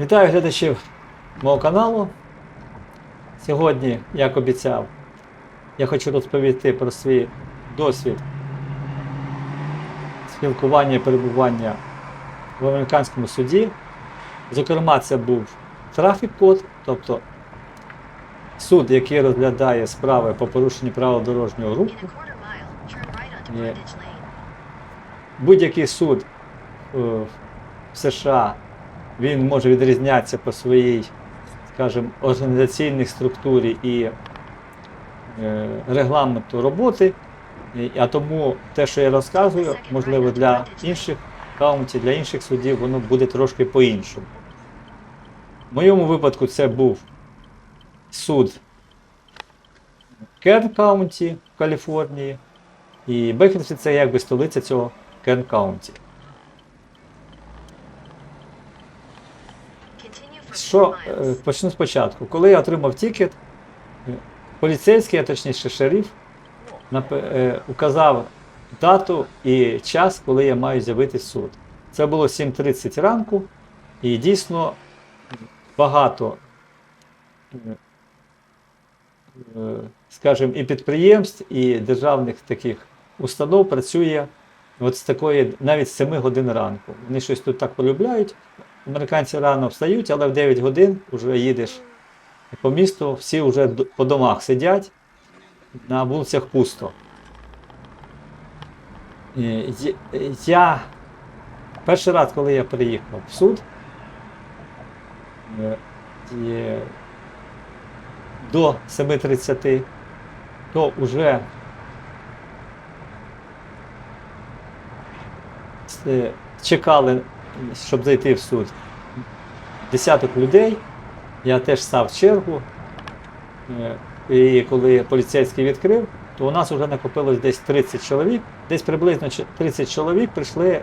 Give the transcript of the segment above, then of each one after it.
Вітаю глядачів мого каналу. Сьогодні, як обіцяв, я хочу розповісти про свій досвід спілкування і перебування в американському суді. Зокрема, це був трафік код, тобто суд, який розглядає справи по порушенню правил дорожнього руху. Будь-який суд е, в США він може відрізнятися по своїй, скажімо, організаційній структурі і е, регламенту роботи. А тому те, що я розказую, можливо, для інших каунтів, для інших судів, воно буде трошки по-іншому. В моєму випадку це був суд Керн Каунті в Каліфорнії. І Бекінсфілд це якби столиця цього Керн Каунті. Що е, почну спочатку. Коли я отримав тікет, е, поліцейський, а точніше шериф, е, указав дату і час, коли я маю з'явитись в суд. Це було 7.30 ранку, і дійсно багато, скажімо, і підприємств, і державних таких установ працює от з такої навіть з 7 годин ранку. Вони щось тут так полюбляють. Американці рано встають, але в 9 годин вже їдеш по місту, всі вже по домах сидять, на вулицях пусто. Я перший раз, коли я приїхав в суд, е, до 7.30, то вже е, чекали, щоб зайти в суд. Десяток людей. Я теж став в чергу. Е, І коли поліцейський відкрив, то у нас вже накопилось десь 30 чоловік. Десь приблизно 30 чоловік прийшли е,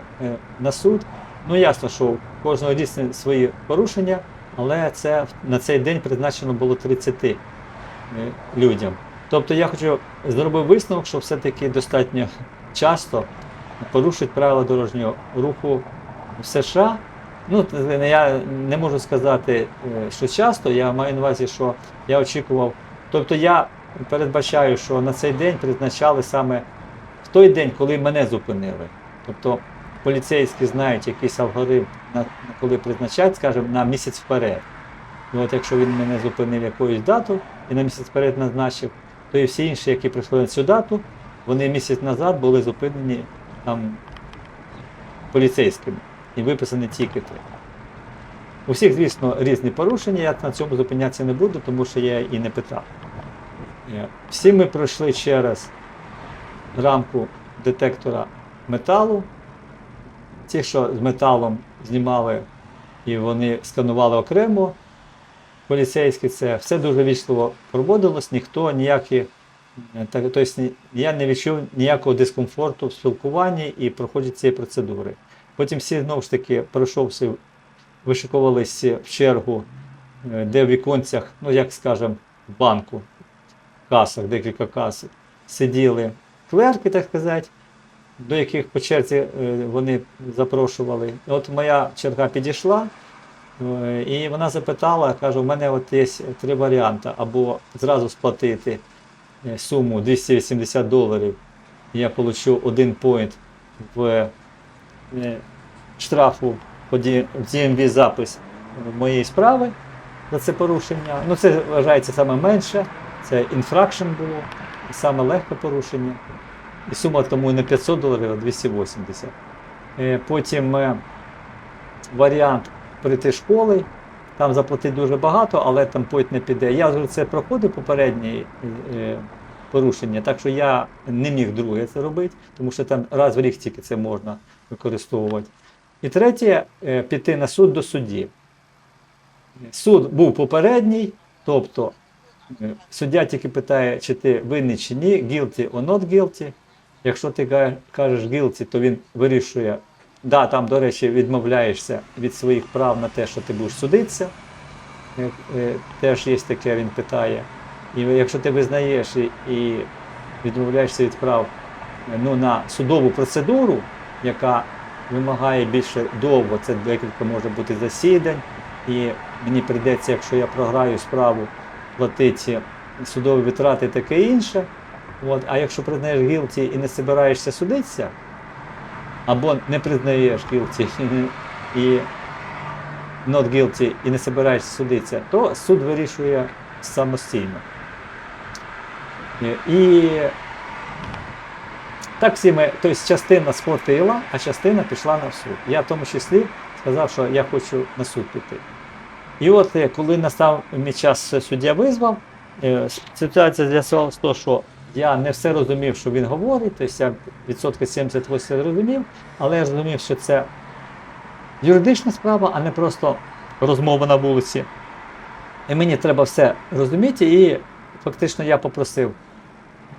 на суд. Ну ясно, що у кожного різні свої порушення, але це на цей день призначено було 30 е, людям. Тобто я хочу зробив висновок, що все-таки достатньо часто порушують правила дорожнього руху в США. Ну, я не можу сказати, е, що часто, я маю на увазі, що я очікував. Тобто я передбачаю, що на цей день призначали саме в той день, коли мене зупинили. Тобто поліцейські знають якийсь алгоритм, на, коли призначають, скажімо, на місяць вперед. І от якщо він мене зупинив якоюсь дату і на місяць вперед назначив, то і всі інші, які прийшли на цю дату, вони місяць назад були зупинені там поліцейськими і виписані тікети. У всіх, звісно, різні порушення, я на цьому зупинятися не буду, тому що я і не питав. Е, Всі ми пройшли через рамку детектора металу. Ті, що з металом знімали і вони сканували окремо. Поліцейські це все дуже вічливо проводилось, ніхто ніякі, тобто я не відчув ніякого дискомфорту в спілкуванні і проходжі цієї процедури. Потім всі знову ж таки пройшовши, вишиковувалися в чергу, е, де в віконцях, ну як скажемо, в банку, в касах, декілька кас, сиділи клерки, так сказати, до яких по черзі е, вони запрошували. От моя черга підійшла, е, і вона запитала, каже, у мене от є три варіанти, або зразу сплатити суму 280 доларів, я получу один поінт в штрафу по DMV запис моєї справи за це порушення. Ну, це вважається саме менше, це інфракшн було, саме легке порушення. І сума тому не 500 доларів, а 280. Е, Потім е, варіант прийти школи, там заплатити дуже багато, але там потім не піде. Я вже це проходив попереднє е, порушення, так що я не міг друге це робити, тому що там раз в рік тільки це можна використовувати. І третє е, піти на суд до судді. Суд був попередній, тобто е, суддя тільки питає, чи ти винний чи ні, guilty or not guilty. Якщо ти кажеш guilty, то він вирішує, да, там, до речі, відмовляєшся від своїх прав на те, що ти будеш судитися. Е, Теж є таке, він питає. І якщо ти визнаєш і, відмовляєшся від прав ну, на судову процедуру, яка вимагає більше довго, це декілька може бути засідань, і мені прийдеться, якщо я програю справу, платити судові витрати таке інше. От, а якщо признаєш гілті і не збираєшся судитися, або не признаєш гілті і not guilty і не збираєшся судитися, то суд вирішує самостійно. І так всі ми, тобто частина сплатила, а частина пішла на суд. Я в тому числі сказав, що я хочу на суд піти. І от е, коли настав мій час е, суддя визвав, е, ситуація з'ясувалася то, що я не все розумів, що він говорить, тобто я відсотки 78 розумів, але я розумів, що це юридична справа, а не просто розмова на вулиці. І мені треба все розуміти, і фактично я попросив.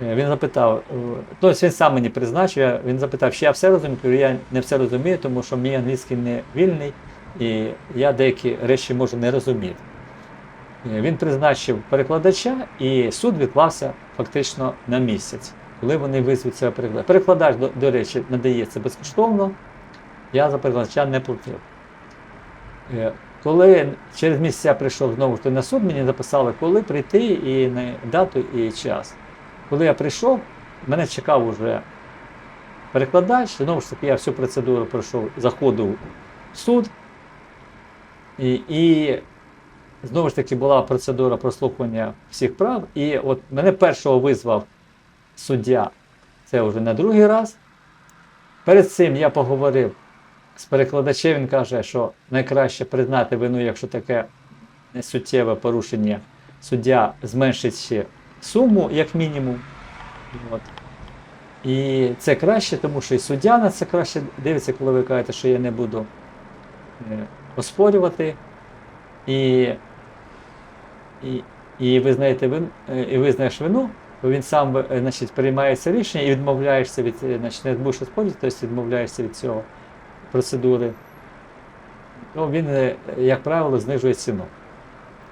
Е, Він запитав, е, тобто він сам мені призначив, він запитав, чи я все розумію, я не все розумію, тому що мій англійський не вільний, і я деякі речі можу не розуміти. Е, Він призначив перекладача, і суд відклався фактично на місяць, коли вони визвуть цього перекладача. Перекладач, до, до речі, надається безкоштовно, я за перекладача не платив. Коли через місяць я прийшов знову ж на суд, мені записали, коли прийти і на дату і час. Коли я прийшов, мене чекав уже перекладач, знову ж таки, я всю процедуру пройшов, заходив в суд. І, і знову ж таки була процедура прослухання всіх прав. І от мене першого визвав суддя, це вже на другий раз. Перед цим я поговорив з перекладачем, він каже, що найкраще признати вину, якщо таке суттєве порушення, суддя зменшить суму, як мінімум. От. І це краще, тому що і суддя на це краще дивиться, коли ви кажете, що я не буду е, оспорювати. І, і, і визнаєте вин, е, і визнаєш вину, то він сам е, значить, приймає це рішення і відмовляєшся від, значить, не будеш оспорювати, тобто відмовляєшся від цього процедури. То він, е, як правило, знижує ціну.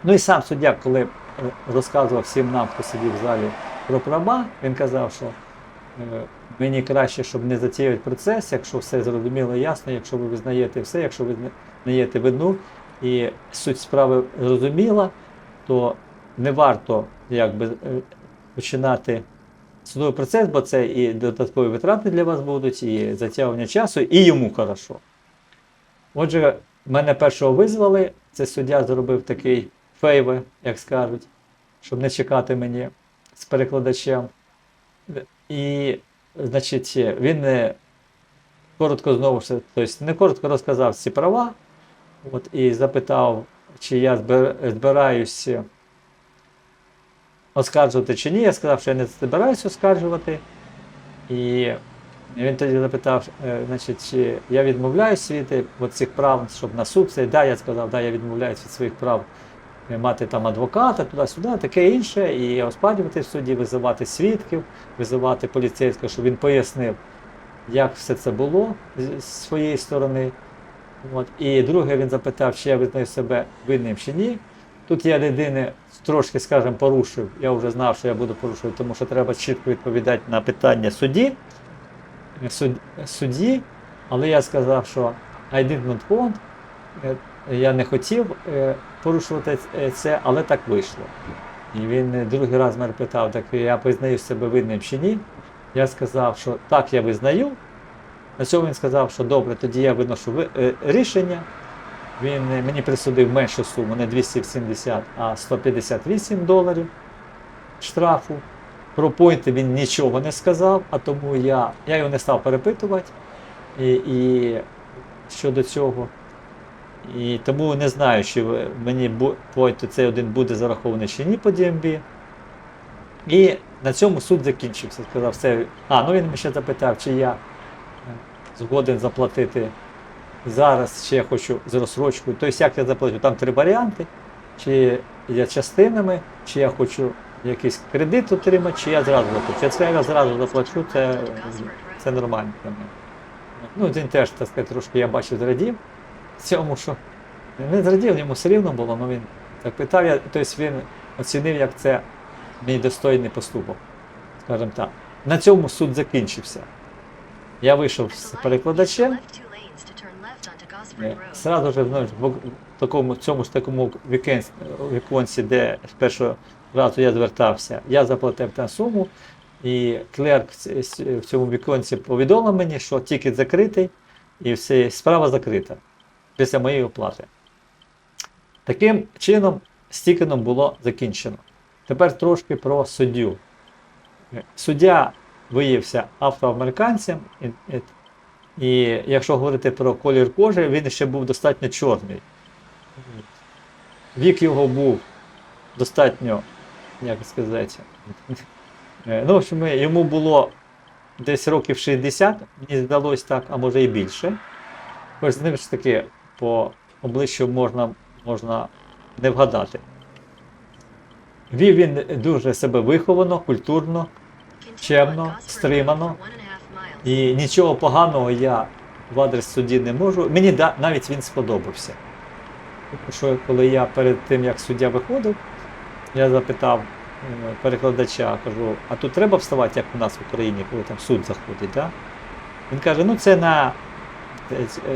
Ну і сам суддя, коли розказував всім нам, хто сидів в залі про права, він казав, що е, мені краще, щоб не затіювати процес, якщо все зрозуміло і ясно, якщо ви визнаєте все, якщо ви визнаєте вину і суть справи зрозуміла, то не варто якби, е, починати судовий процес, бо це і додаткові витрати для вас будуть, і затягування часу, і йому хорошо. Отже, мене першого визвали, це суддя зробив такий фейве, як скажуть, щоб не чекати мені з перекладачем. І, значить, він е, коротко знову ж, тобто не коротко розказав ці права, от, і запитав, чи я збир- збираюсь оскаржувати чи ні. Я сказав, що я не збираюся оскаржувати. І він тоді запитав, е, значить, чи я відмовляюсь від цих прав, щоб на суд це. Да, я сказав, да, я відмовляюсь від своїх прав мати там адвоката, туди-сюди, таке інше, і оспарювати в суді, визивати свідків, визивати поліцейського, щоб він пояснив, як все це було з- своєї сторони. От. І друге, він запитав, чи я визнаю себе винним чи ні. Тут я єдине трошки, скажімо, порушив. Я вже знав, що я буду порушувати, тому що треба чітко відповідати на питання судді, суд, судді. Але я сказав, що I did not want, е, я не хотів е, порушувати е, це, але так вийшло. І він е, другий раз мене питав, так я визнаю себе винним чи ні. Я сказав, що так, я визнаю. На цьому він сказав, що добре, тоді я виношу рішення. Він мені присудив меншу суму, не 270, а 158 доларів штрафу. Про пойнти він нічого не сказав, а тому я, я його не став перепитувати. І, і щодо цього. І тому не знаю, чи мені пойнт цей один буде зарахований чи ні по DMB. І на цьому суд закінчився. Сказав, все. А, ну він ще запитав, чи я е, згоден заплатити зараз, чи я хочу з розсрочкою. Тобто, як я заплачу? Там три варіанти. Чи я частинами, чи я хочу якийсь кредит отримати, чи я зразу заплачу. Якщо я зразу заплачу, це, це нормально для мене. Ну, він теж, так сказати, трошки я бачив, зрадів цьому, що не зрадів, йому все рівно було, але він так питав, я, тобто він оцінив, як це мій достойний поступок. Скажімо так. На цьому суд закінчився. Я вийшов з перекладачем. Е, Сразу знаєш, в такому цьому ж такому віконці, де з першого разу я звертався, я заплатив там суму, і клерк в цьому віконці повідомив мені, що тікет закритий і все, справа закрита після моєї оплати. Таким чином, з тікеном було закінчено. Тепер трошки про суддю. Суддя виявився афроамериканцем, і, і і якщо говорити про колір кожи, він ще був достатньо чорний. Вік його був достатньо, як сказати, ну, в общем, йому було десь років 60, мені здалось так, а може і більше. Хоч з ним ж таки по обличчю можна, можна не вгадати. Вів він дуже себе виховано, культурно, чемно, стримано. І нічого поганого я в адрес судді не можу. Мені да, навіть він сподобався. Що коли я перед тим, як суддя виходив, я запитав е, перекладача, кажу, а тут треба вставати, як у нас в Україні, коли там суд заходить. Да? Він каже, ну це на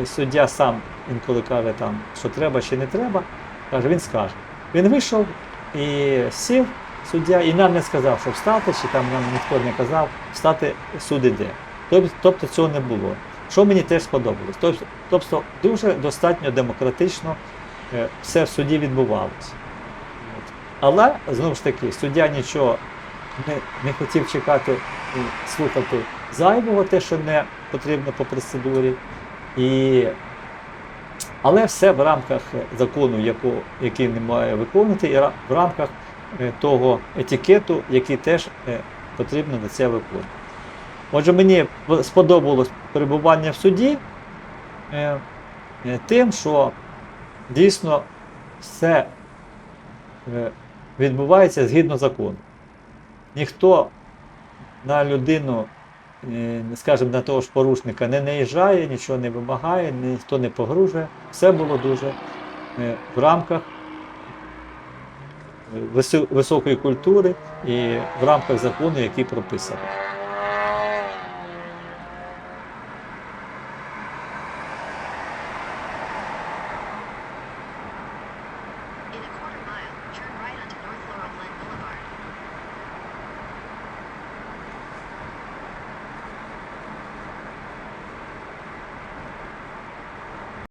суддя сам інколи каже, там, що треба чи не треба. Каже, він скаже. Він вийшов і сів суддя, і нам не сказав, що встати, чи там нам ніхто не казав, встати суд іде. Тобто, цього не було. Що мені теж сподобалось. Тобто, тобто дуже достатньо демократично е, все в суді відбувалося. Але знову ж таки, суддя нічого не, не хотів чекати і слухати зайвого, те, що не потрібно по процедурі. І... Але все в рамках закону, який не має виконувати, і в рамках е, того етикету, який теж е, потрібно на це виконувати. Отже, мені сподобалось перебування в суді е, тим, що дійсно все відбувається згідно закону. Ніхто на людину, скажімо, на того ж порушника не наїжджає, нічого не вимагає, ніхто не погружує. Все було дуже е, в рамках е, високої культури і в рамках закону, який прописаний.